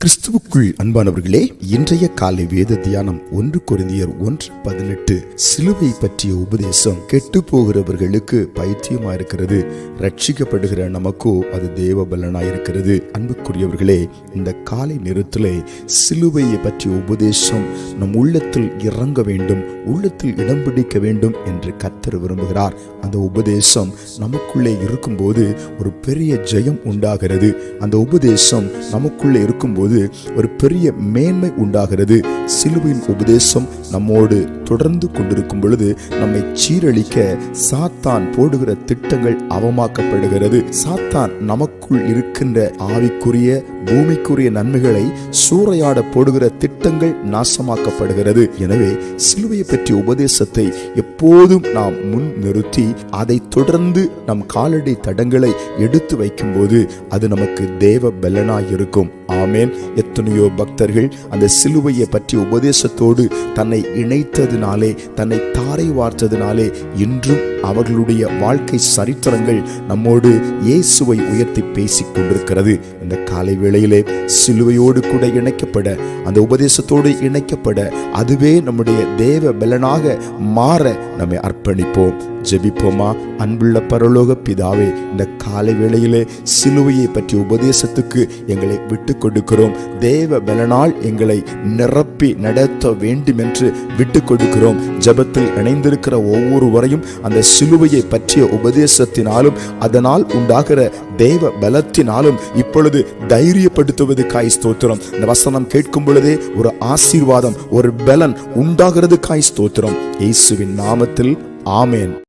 கிறிஸ்துவுக்குள் அன்பானவர்களே இன்றைய காலை வேத தியானம் ஒன்று கொரிந்தியர் ஒன்று பதினெட்டு. சிலுவை பற்றிய உபதேசம் கெட்டு போகிறவர்களுக்கு பைத்தியமா இருக்கிறது ரட்சிக்கப்படுகிற நமக்கோ அது தேவ பலனாயிருக்கிறது அன்புக்குரியவர்களே இந்த காலை நேரத்தில் சிலுவையை பற்றிய உபதேசம் நம் உள்ளத்தில் இறங்க வேண்டும் உள்ளத்தில் இடம் பிடிக்க வேண்டும் என்று கத்தர் விரும்புகிறார். அந்த உபதேசம் நமக்குள்ளே இருக்கும்போது ஒரு பெரிய ஜெயம் உண்டாகிறது. அந்த உபதேசம் நமக்குள்ளே இருக்கும்போது ஒரு பெரிய மேன்மை உண்டாகிறது. சிலுவையின் உபதேசம் நம்மோடு தொடர்ந்து கொண்டிருக்கும் பொழுது நம்மை சீரழிக்க சாத்தான் போடுகிற திட்டங்கள் அவமாக்கப்படுகிறது. சாத்தான் நமக்குள் இருக்கின்ற ஆவிக்குரிய பூமிக்குரிய நன்மைகளை சூறையாட போடுகிற திட்டங்கள் நாசமாக்கப்படுகிறது. எனவே சிலுவையை பற்றிய உபதேசத்தை எப்போதும் நாம் முன் நிறுத்தி அதை தொடர்ந்து நம் காலடி தடங்களை எடுத்து வைக்கும்போது அது நமக்கு தேவ பலனாய் இருக்கும் ஆமேன். எத்தனையோ பக்தர்கள் அந்த சிலுவையை பற்றி உபதேசத்தோடு தன்னை இணைத்ததினாலே தன்னை தாரை வார்த்ததினாலே இன்றும் அவர்களுடைய வாழ்க்கை சரித்திரங்கள் நம்மோடு இயேசுவை உயர்த்தி பேசிக் கொண்டிருக்கிறது. இந்த காலை வேளையிலே சிலுவையோடு கூட இணைக்கப்பட அந்த உபதேசத்தோடு இணைக்கப்பட அதுவே நம்முடைய தேவ பலனாக மாற நம்மை அர்ப்பணிப்போம். ஜெபிப்போமா? அன்புள்ள பரலோக பிதாவே இந்த காலை வேளையிலே சிலுவையை பற்றிய உபதேசத்துக்கு எங்களை விட்டு கொடுக்கிறோம். தேவ பலனால் எங்களை நிரப்பி நடத்த வேண்டும் என்று விட்டு கொடுக்கிறோம் ஜபத்தில் இணைந்திருக்கிற ஒவ்வொருவரையும் அந்த சிலுவையை பற்றிய உபதேசத்தினாலும் அதனால் உண்டாகிற தேவ பலத்தினாலும் இப்பொழுது தைரியப்படுத்துவது காய் ஸ்தோத்திரம். இந்த வசனம் கேட்கும் பொழுதே ஒரு ஆசீர்வாதம் ஒரு பலன் உண்டாகிறது காய் ஸ்தோத்திரம். இயேசுவின் நாமத்தில் ஆமேன்.